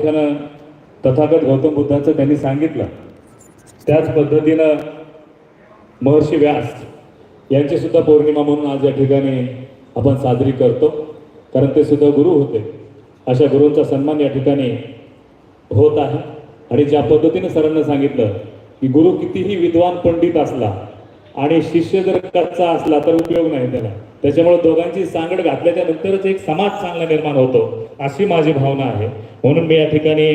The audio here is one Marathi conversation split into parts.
प्रामुख्यानं तथागत गौतम बुद्धांचं त्यांनी सांगितलं. त्याच पद्धतीनं महर्षी व्यास यांची सुद्धा पौर्णिमा म्हणून आज या ठिकाणी आपण साजरी करतो. कारण ते सुद्धा गुरु होते. अशा गुरूंचा सन्मान या ठिकाणी होत आहे. आणि ज्या पद्धतीने सरांना सांगितलं की गुरु कितीही विद्वान पंडित असला आणि शिष्य जर कच्चा असला तर उपयोग नाही त्याला. त्याच्यामुळे दोघांची सांगड घातल्याच्या नंतरच एक समाज चांगला निर्माण होतो अशी माझी भावना आहे. म्हणून मी या ठिकाणी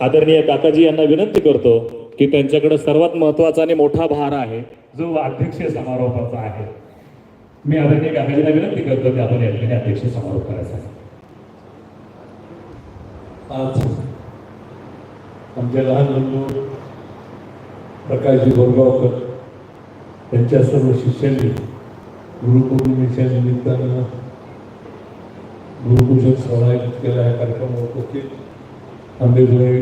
आदरणीय काकाजी यांना विनंती करतो की त्यांच्याकडे सर्वात महत्त्वाचा आणि मोठा भार आहे जो अध्यक्ष समारोहाचा आहे. मी आदरणीय काकाजींना विनंती करतो की आपण या ठिकाणी अध्यक्ष समारोप करायचा. आहे. आज आमचे लहान बंधू प्रकाशजी बोरगावकर त्यांच्या सर्व शिष्यांनी गुरुपौर्णिमेच्या निमित्तानं गुरुपूजन सोहळा आयोजित केला. या कार्यक्रमावर उपस्थित आंबेजोगाई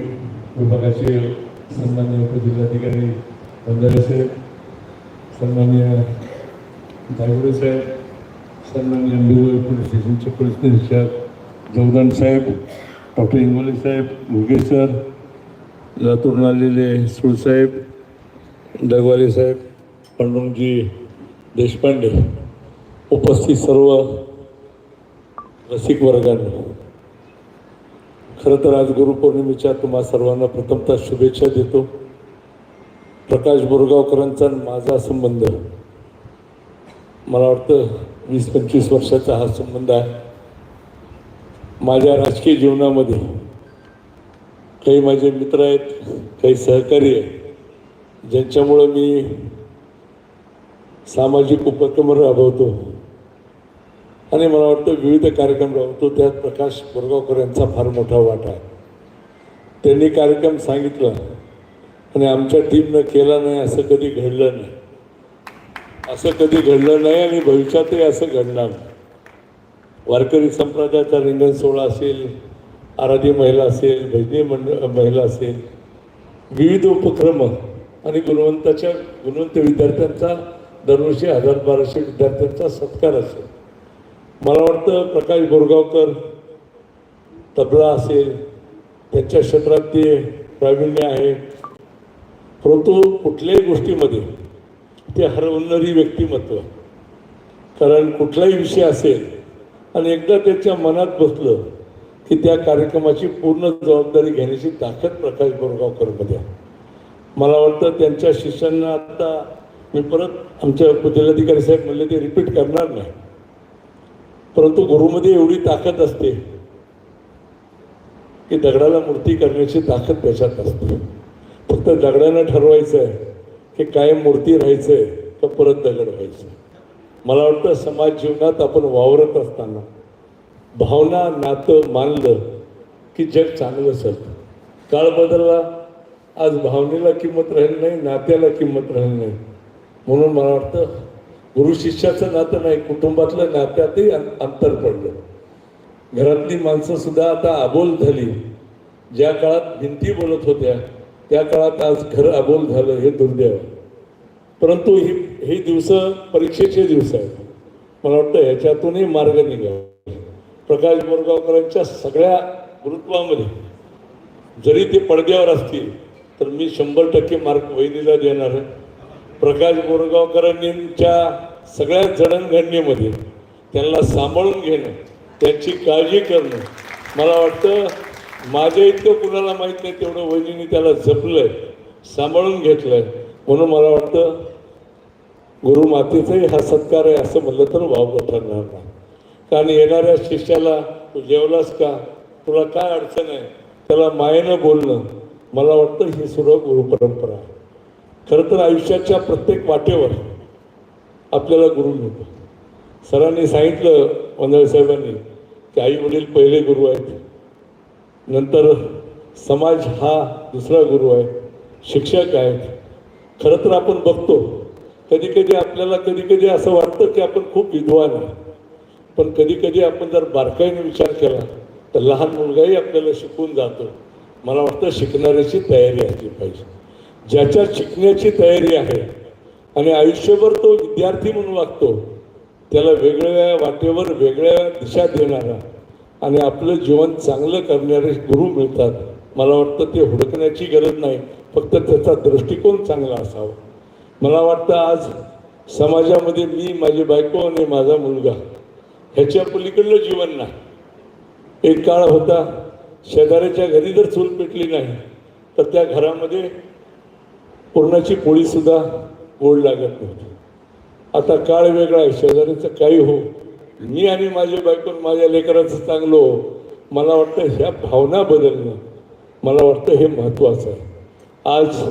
विभागाचे सन्मान्य उपजिल्हाधिकारी बंधारे साहेब सन्मान्य दायगुडे साहेब सन्मान्य आंबेजोगाई पोलीस स्टेशनचे पोलीस निरीक्षक जवदान साहेब डॉक्टर इंगोले साहेब मुगे सर लातूरून आलेले सुळसाहेब डगवाले साहेब पांडुरंगजी देशपांडे उपस्थित सर्व रसिक वर्गांनी. खरं तर आज गुरुपौर्णिमेच्या तुम्हा सर्वांना प्रथमतः शुभेच्छा देतो. प्रकाश बोरगावकरांचा आणि माझा संबंध. मला वाटतं वीस पंचवीस वर्षाचा हा संबंध आहे. माझ्या राजकीय जीवनामध्ये काही माझे मित्र आहेत काही सहकारी आहेत ज्यांच्यामुळं मी सामाजिक उपक्रम राबवतो. आणि मला वाटतं विविध कार्यक्रम राबवतो. त्यात प्रकाश बोरगावकर यांचा फार मोठा वाटा आहे. त्यांनी कार्यक्रम सांगितला आणि आमच्या टीमनं केला नाही असं कधी घडलं नाही. असं कधी घडलं नाही आणि भविष्यातही असं घडणार वारकरी संप्रदायाचा रिंगण सोहळा असेल आराधी महिला असेल भजनी मंडळ महिला असेल विविध उपक्रम आणि गुणवंताच्या गुणवंत विद्यार्थ्यांचा दरवर्षी हजार बाराशे विद्यार्थ्यांचा सत्कार असेल. मला वाटतं प्रकाश बोरगावकर तबला असेल त्यांच्या क्षेत्रात ते प्रावीण्य आहे. परंतु कुठल्याही गोष्टीमध्ये ते हरवणारी व्यक्तिमत्व. कारण कुठलाही विषय असेल आणि एकदा त्याच्या मनात बसलं की त्या कार्यक्रमाची पूर्ण जबाबदारी घेण्याची ताकद प्रकाश बोरगावकरमध्ये मला वाटतं त्यांच्या शिष्यांना आता मी परत आमच्या उपजिल्हाधिकारी साहेब म्हणले ते रिपीट करणार नाही. परंतु गुरुमध्ये एवढी ताकद असते की दगडाला मूर्ती करण्याची ताकद त्याच्यात असते फक्त दगडानं ठरवायचं आहे की कायम मूर्ती राहायचं आहे का परत दगड व्हायचं मला वाटतं समाज जीवनात आपण वावरत असताना भावना नातं मानलं की जग चांगलं सरतं काळ बदलला आज भावनेला किंमत राहील नाही नात्याला किंमत राहील नाही. म्हणून मला वाटतं गुरु शिष्याचं नातं नाही कुटुंबातलं नात्यातही अंतर पडलं. घरातली माणसं सुद्धा आता अबोल झाली. ज्या काळात भिंती बोलत होत्या त्या काळात आज घर अबोल झालं हे दुर्दैव परंतु ही हे दिवस परीक्षेचे दिवस आहेत. मला वाटतं ह्याच्यातूनही मार्ग निघावा प्रकाश बोरगावकरांच्या सगळ्या गुरुत्वामध्ये जरी ते पडद्यावर असतील तर मी शंभर टक्के मार्क वहिनीला देणार आहे. प्रकाश बोरगावकरांच्या सगळ्या जडणघडणीमध्ये त्यांना सांभाळून घेणं त्यांची काळजी करणं मला वाटतं माझ्या इतकं कुणाला माहीत नाही तेवढं वहिनीने त्याला जपलंय सांभाळून घेतलंय. म्हणून मला वाटतं गुरुमातेचाही हा सत्कार आहे असं म्हणलं तर वावगं ठरणार नाही. कारण येणाऱ्या शिष्याला तू जेवलास का? तुला काय अडचण आहे? त्याला मायेनं बोलणं मला वाटतं ही सुद्धा गुरुपरंपरा आहे. खरं तर आयुष्याच्या प्रत्येक वाटेवर आपल्याला गुरु मिळतो. सरांनी सांगितलं वंदळे साहेबांनी की आई वडील पहिले गुरु आहेत. नंतर समाज हा दुसरा गुरु आहे. शिक्षक आहेत. खरं तर आपण बघतो कधी कधी आपल्याला कधी कधी असं वाटतं की आपण खूप विद्वान आहे. पण कधी कधी आपण जर बारकाईने विचार केला तर लहान मुलगाही आपल्याला शिकून जातो. मला वाटतं शिकणाऱ्याची तयारी असली पाहिजे. ज्याच्यात शिकण्याची तयारी आहे आणि आयुष्यभर तो विद्यार्थी म्हणून वागतो त्याला वेगवेगळ्या वाटेवर वेगळ्या दिशा देणारा आणि आपलं जीवन चांगलं करणारे गुरु मिळतात. मला वाटतं ते हुडकण्याची गरज नाही फक्त त्याचा दृष्टिकोन चांगला असावा. मला वाटतं आज समाजामध्ये मी माझी बायको आणि माझा मुलगा ह्याच्या पलीकडलं जीवन नाही. एक काळ होता शेजाऱ्याच्या घरी जर चूल पेटली नाही तर त्या घरामध्ये पुरणाची पोळीसुद्धा गोड लागत नव्हती. आता काळ वेगळा आहे. शेजाऱ्याचं काही हो. मी आणि माझी बायको माझ्या लेकराचं चांगलो. मला वाटतं ह्या भावना बदलणं मला वाटतं हे महत्त्वाचं आहे. आज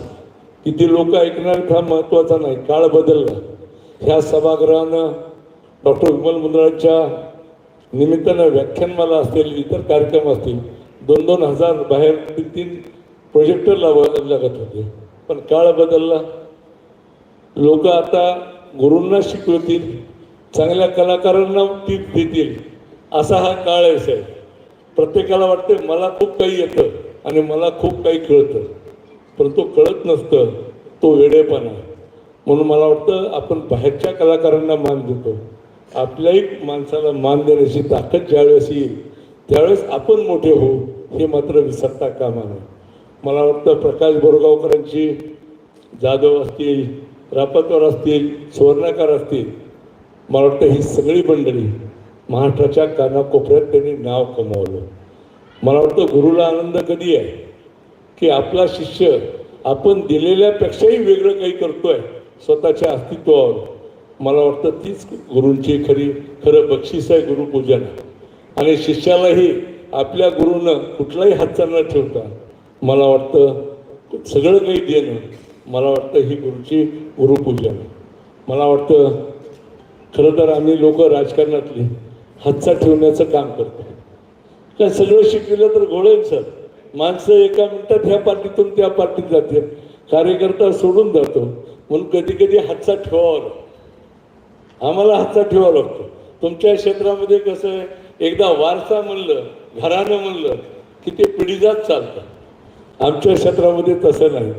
किती लोक ऐकणार हा महत्त्वाचा नाही? काळ बदलला. ह्या सभागृहानं डॉक्टर विमल मुंद्राच्या निमित्तानं व्याख्यानमाला असतील इतर कार्यक्रम असतील दोन दोन हजार बाहेर तीन तीन प्रोजेक्टर लाव लागत होते. पण काळ बदलला. लोक आता गुरूंना शिकवतील चांगल्या कलाकारांना टीप देतील असा हा काळ आहे साहेब. प्रत्येकाला वाटते मला खूप काही येतं आणि मला खूप काही कळतं तो कळत नसतं तो वेडेपणा. आहे म्हणून मला वाटतं आपण बाहेरच्या कलाकारांना मान देतो. आपल्याही माणसाला मान देण्याची ताकद ज्यावेळेस येईल त्यावेळेस आपण मोठे होऊ हे मात्र विसरता कामा नये. मला वाटतं प्रकाश बोरगावकरांची जाधव असतील रापतवर असतील सुवर्णाकार असतील मला वाटतं ही सगळी मंडळी महाराष्ट्राच्या कानाकोपऱ्यात त्यांनी नाव कमवलं. मला वाटतं गुरुला आनंद कधी आहे? की आपला शिष्य आपण दिलेल्यापेक्षाही वेगळं काही करतोय स्वतःच्या अस्तित्वावर? मला वाटतं तीच गुरूंची खरी खरं बक्षीस आहे गुरुपूजन. आणि शिष्यालाही आपल्या गुरुनं कुठलाही हातचा न ठेवता मला वाटतं सगळं काही देणं मला वाटतं ही गुरुची गुरुपूजा. आहे. मला वाटतं खरं तर आम्ही लोक राजकारणातली हातचा ठेवण्याचं काम करतो. काय सगळं शिकलेलं तर घोळेल सर. माणसं एका मिनिटात ह्या पार्टीतून त्या पार्टीत जाते. कार्यकर्ता सोडून जातो. म्हणून कधी कधी हातचा ठेवावा लागतो. आम्हाला हातचा ठेवावा लागतो. तुमच्या क्षेत्रामध्ये कसं आहे एकदा वारसा म्हणलं घरानं म्हणलं की ते पिढीजात चालतं. आमच्या क्षेत्रामध्ये तसं नाही.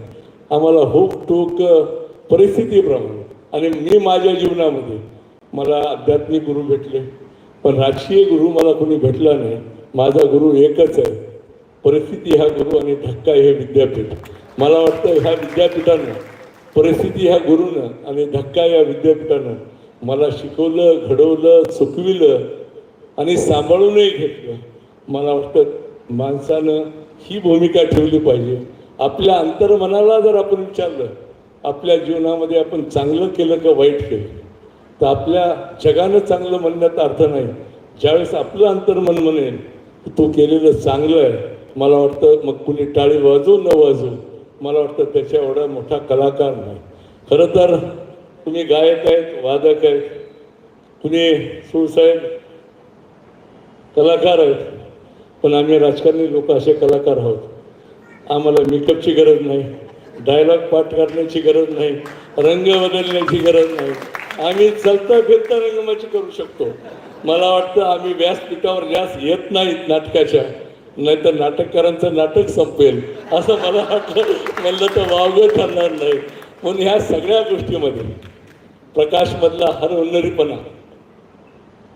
आम्हाला हुक टूक परिस्थितीप्रमाणे आणि मी माझ्या जीवनामध्ये मला आध्यात्मिक गुरु भेटले. पण राजकीय गुरु मला कोणी भेटला नाही. माझा गुरु एकच आहे. परिस्थिती ह्या गुरु आणि धक्का हे विद्यापीठ. मला वाटतं ह्या विद्यापीठानं परिस्थिती ह्या गुरुनं आणि धक्का या विद्यापीठानं मला शिकवलं घडवलं चुकविलं आणि सांभाळूनही घेतलं. मला वाटतं माणसानं ही भूमिका ठेवली पाहिजे. आपल्या अंतर्मनाला जर आपण विचारलं आपल्या जीवनामध्ये आपण चांगलं केलं का वाईट केलं? तर आपल्या जगानं चांगलं म्हणण्यात अर्थ नाही. ज्यावेळेस आपलं अंतर्मन म्हणेल की तू केलेलं चांगलं आहे मला वाटतं मग कुणी टाळी वाजू न वाजवू? मला वाटतं त्याच्या एवढा मोठा कलाकार नाही. खरं तर तुम्ही गायक आहेत वादक आहेत कुणी सुळसाहेब कलाकार आहेत पण आम्ही राजकारणी लोक असे कलाकार आहोत. आम्हाला मेकअपची गरज नाही डायलॉग पाठ करण्याची गरज नाही रंग बदलण्याची गरज नाही. आम्ही चलता फिरता रंगमाची करू शकतो. मला वाटतं आम्ही व्यासपीठावर व्यास येत नाहीत नाटकाच्या नाहीतर नाटककारांचं नाटक संपेल असं मला वाटलं. म्हणलं तर वावगं ठरणार नाही. म्हणून ह्या सगळ्या गोष्टीमध्ये प्रकाशमधला हर हुन्नरीपणा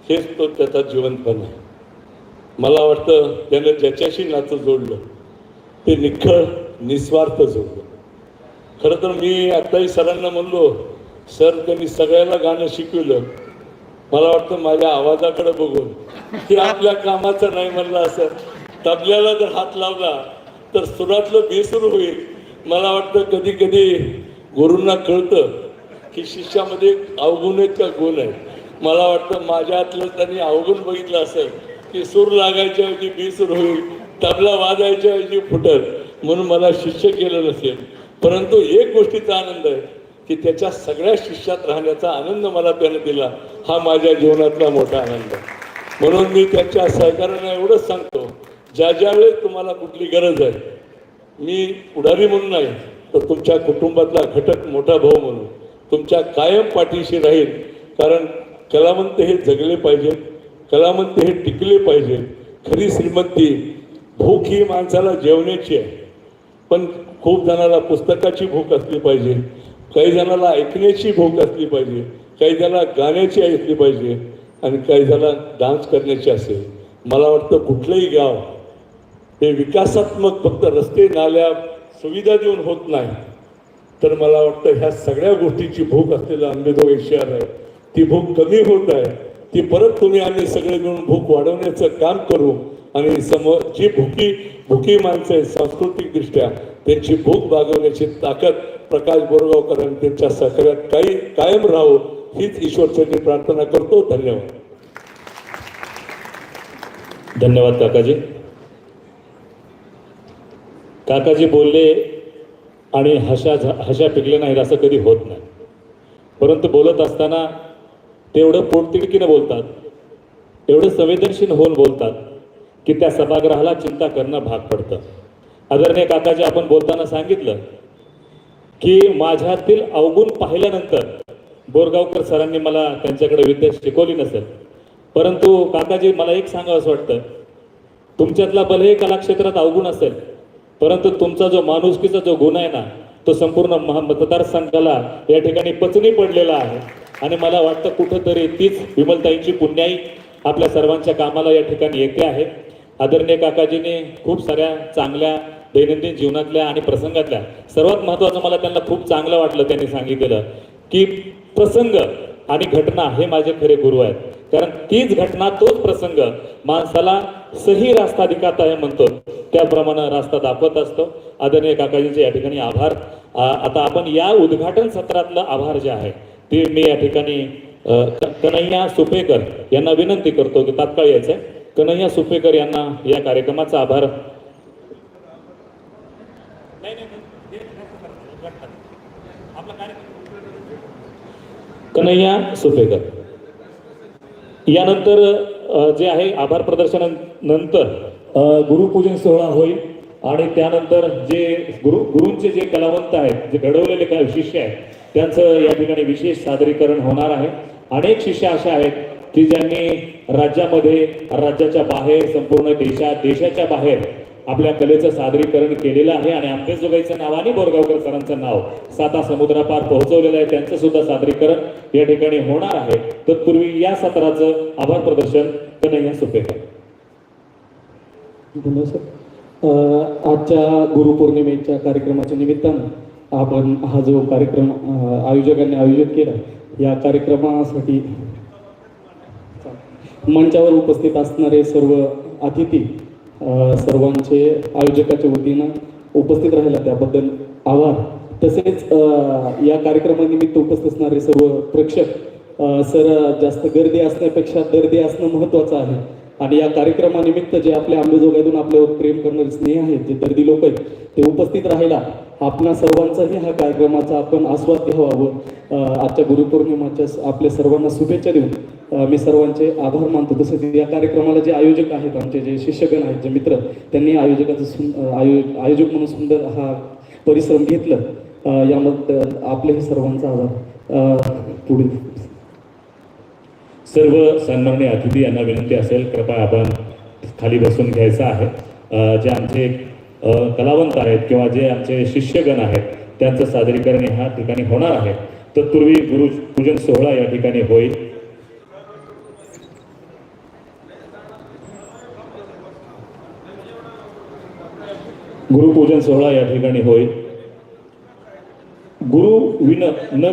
हेच तो त्याचा जिवंतपणा मला वाटतं त्यानं ज्याच्याशी नातं जोडलं ते निखळ निस्वार्थ जोडलं. खरं तर मी आत्ताही सरांना म्हणलो सर त्यांनी सगळ्याला गाणं शिकवलं. मला वाटतं माझ्या आवाजाकडे बघून की आपल्या कामाचं नाही म्हणलं असं तबल्याला जर हात लावला तर सुरातलं बेसूर होईल. मला वाटतं कधी कधी गुरूंना कळतं की शिष्यामध्ये अवगुण आहेत का गुण आहे. मला वाटतं माझ्या हातलं त्यांनी अवगुण बघितलं असेल की सूर लागायच्या ऐवजी बेसूर होईल तबला वाजायच्या ऐवजी फुटल म्हणून मला शिष्य केलं नसेल. परंतु एक गोष्टीचा आनंद आहे की त्याच्या सगळ्या शिष्यात राहण्याचा आनंद मला त्यानं दिला. हा माझ्या जीवनातला मोठा आनंद आहे. म्हणून मी त्याच्या सहकार्यांना एवढंच सांगतो ज्या ज्या वेळेस तुम्हाला कुठली गरज आहे मी पुढारी म्हणून नाही तर तुमच्या कुटुंबातला घटक मोठा भाऊ म्हणून तुमच्या कायम पाठीशी राहील कारण कलावंत हे जगले पाहिजेत. कलावंत हे टिकले पाहिजे. खरी श्रीमंती भूक ही माणसाला जेवण्याची आहे. पण खूप जणाला पुस्तकाची भूक असली पाहिजे. काही जणाला ऐकण्याची भूक असली पाहिजे. काही जणाला गाण्याची ऐकली पाहिजे. आणि काही जणाला डान्स करण्याची असेल. मला वाटतं कुठलंही गाव हे विकासात्मक फक्त रस्ते नाल्या सुविधा देऊन होत नाही. तर मला वाटतं ह्या सगळ्या गोष्टीची भूक असलेलं अंबेजोगाई शहर आहे. ती भूक कमी होत आहे. ती परत तुम्ही आम्ही सगळे मिळून भूक वाढवण्याचं काम करू आणि समोर जी भुकी भुकी माणसं आहेत सांस्कृतिकदृष्ट्या त्यांची भूक भागवण्याची ताकद प्रकाश बोरगावकर आणि त्यांच्या सहकार्यात काही कायम राहो हीच ईश्वरचरणी प्रार्थना करतो. धन्यवाद. धन्यवाद काकाजी. काकाजी बोलले आणि हशा झा- हशा पिकले नाहीत असं कधी होत नाही. परंतु बोलत असताना तेवढं पोटतिडकीनं बोलतात. एवढं संवेदनशील होऊन बोलतात की त्या सभागृहाला चिंता करणं भाग पडतं. आदरणीय काकाजी आपण बोलताना सांगितलं की माझ्यातील अवगुण पाहिल्यानंतर बोरगावकर सरांनी मला त्यांच्याकडे विद्या शिकवली नसेल. परंतु काकाजी मला एक सांगावं असं वाटतं. तुमच्यातला भले कलाक्षेत्रात अवगुण असेल परंतु तुमचा जो माणुसकीचा जो गुण आहे ना तो संपूर्ण महा मतदारसंघाला या ठिकाणी पचनी पडलेला आहे. आणि मला वाटतं कुठंतरी तीच विमलताईंची पुण्याई आपल्या सर्वांच्या कामाला या ठिकाणी येते आहे. आदरणीय काकाजीने खूप साऱ्या चांगल्या दैनंदिन जीवनातल्या आणि प्रसंगातल्या सर्वात महत्त्वाचं मला त्यांना खूप चांगलं वाटलं त्यांनी सांगितलेलं की प्रसंग आणि घटना हे माझे खरे गुरु आहेत. कारण तीच घटना तोच प्रसंग माणसाला सही रास्ता दिखाता आहे म्हणतो. त्याप्रमाणे रास्ता दाखवत असतो. आदरणीय काकाजींचे या ठिकाणी आभार. आता आपण या उद्घाटन सत्रातलं आभार जे आहे ते मी या ठिकाणी कन्हैया सुपेकर यांना विनंती करतो की तात्काळ यायचंय. कन्हैया सुपेकर यांना या कार्यक्रमाचा आभार. कन्हैया सुपेकर. यानंतर जे आहे आभार प्रदर्शनानंतर गुरुपूजन सोहळा होईल आणि त्यानंतर जे गुरु गुरूंचे जे कलावंत आहेत जे घडवलेले काही शिष्य आहेत त्यांचं या ठिकाणी विशेष सादरीकरण होणार आहे. अनेक शिष्य अशा आहेत की ज्यांनी राज्यामध्ये राज्याच्या बाहेर संपूर्ण देशात देशाच्या बाहेर आपल्या कलेचं सादरीकरण केलेलं आहे आणि आंबेजोगाईचं नाव आणि बोरगावकर सरांचं नाव साता समुद्रापार पोहोचवलेलं आहे. त्यांचं सुद्धा सादरीकरण या ठिकाणी होणार आहे. तत्पूर्वी या सत्राचं आभार प्रदर्शन कन्हैया सुपेकर. धन्यवाद सर. आजच्या गुरुपौर्णिमेच्या कार्यक्रमाच्या निमित्तानं आपण हा जो कार्यक्रम आयोजकांनी आयोजित केला या कार्यक्रमासाठी मंचावर उपस्थित असणारे सर्व अतिथी सर्वांचे आयोजकाच्या वतीनं उपस्थित राहिला त्याबद्दल आभार. तसेच या कार्यक्रमानिमित्त उपस्थित असणारे सर्व प्रेक्षक सर जास्त गर्दी असण्यापेक्षा दर्दी असणं महत्त्वाचं आहे. आणि या कार्यक्रमानिमित्त जे आपल्या आंबेजोगाईतून आपल्यावर प्रेम करणारे स्नेह आहेत जे दर्दी लोक आहेत ते उपस्थित राहिला. आपणा सर्वांचाही हा कार्यक्रमाचा आपण आस्वाद घ्यावा व आजच्या गुरुपौर्णिमाच्या आपल्या सर्वांना शुभेच्छा देऊन मी सर्वांचे आभार मानतो. तसेच या कार्यक्रमाला जे आयोजक आहेत आमचे जे शिष्यगण आहेत जे मित्र त्यांनी आयोजकाचं सुं आयो आयोजक म्हणून सुंदर हा परिश्रम घेतलं. याबद्दल आपलेही सर्वांचा आभार. पुढे पुढील. सर्व सन्माननीय अतिथी यांना विनंती असेल कृपया आपण खाली बसून घ्यायचं आहे. जे आमचे कलावंत आहेत किंवा जे आमचे शिष्यगण आहेत त्यांचं सादरीकरण ह्या ठिकाणी होणार आहे. तत्पूर्वी गुरु पूजन सोहळा या ठिकाणी होईल. गुरुपूजन सोहळा या ठिकाणी होईल. गुरु विन न